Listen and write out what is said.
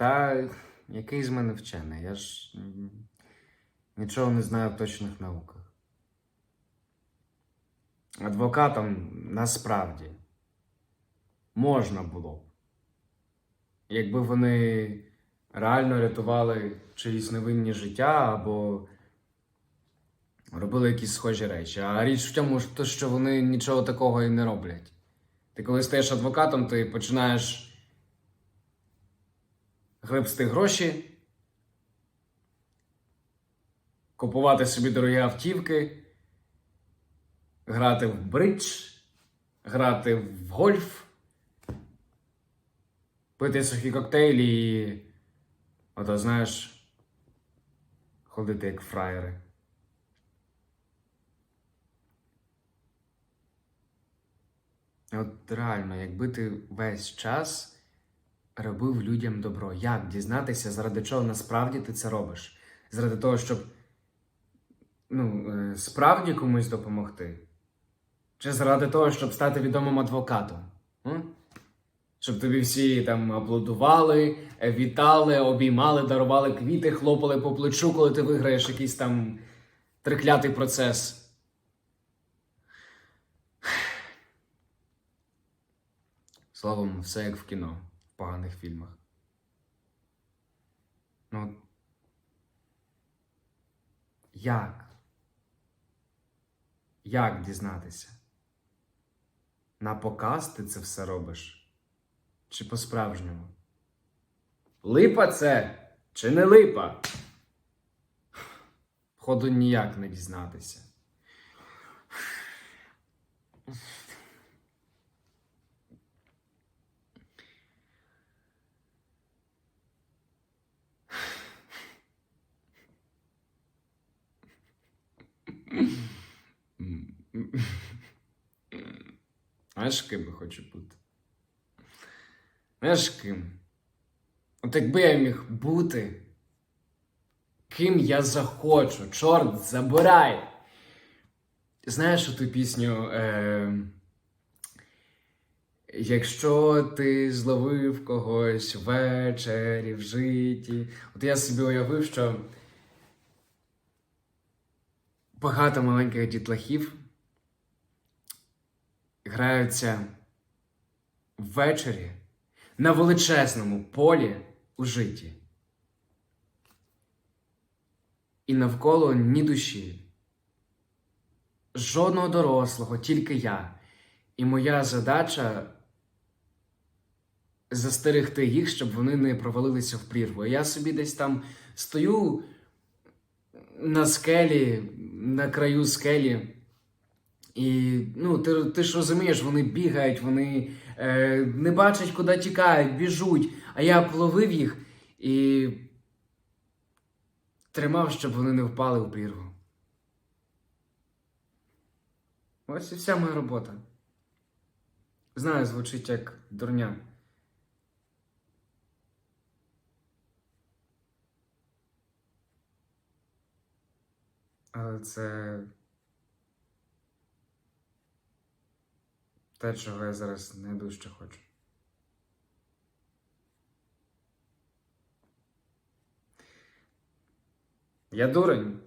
Та який з мене вчений? Я ж нічого не знаю в точних науках. Адвокатам насправді можна було б, якби вони реально рятували чиїсь невинні життя або робили якісь схожі речі. А річ в тому, що вони нічого такого і не роблять. Ти коли стаєш адвокатом, ти починаєш гребсти гроші, купувати собі дорогі автівки, грати в бридж, грати в гольф, пити сухі коктейлі і, ото, знаєш, ходити як фраєри. От реально, якби ти весь час робив людям добро, як дізнатися, заради чого насправді ти це робиш? Заради того, щоб ну, е, справді комусь допомогти? Чи заради того, щоб стати відомим адвокатом? М? Щоб тобі всі там аплодували, е, вітали, обіймали, дарували квіти, хлопали по плечу, коли ти виграєш якийсь там триклятий процес. Словом, все як в кіно, поганих фільмах. Ну. Як? Як дізнатися? На показ ти це все робиш? Чи по-справжньому? Липа це чи не липа? Ходу ніяк не дізнатися. Знаєш, ким би хочу бути? Знаєш ким? От якби я міг бути, ким я захочу, чорт, забирай. Знаєш ту пісню? Е... Якщо ти зловив когось ввечері в житті. От я собі уявив, що багато маленьких дітлахів граються ввечері на величезному полі у житті. І навколо ні душі. Жодного дорослого, тільки я. І моя задача застерегти їх, щоб вони не провалилися в прірву. Я собі десь там стою на скелі, на краю скелі. І ну, ти, ти ж розумієш, вони бігають, вони е, не бачать, куди тікають, біжуть. А я половив їх і тримав, щоб вони не впали в прірву. Ось і вся моя робота. Знаю, звучить як дурня. Але це те, чого я зараз найдужче хочу. Я дурень.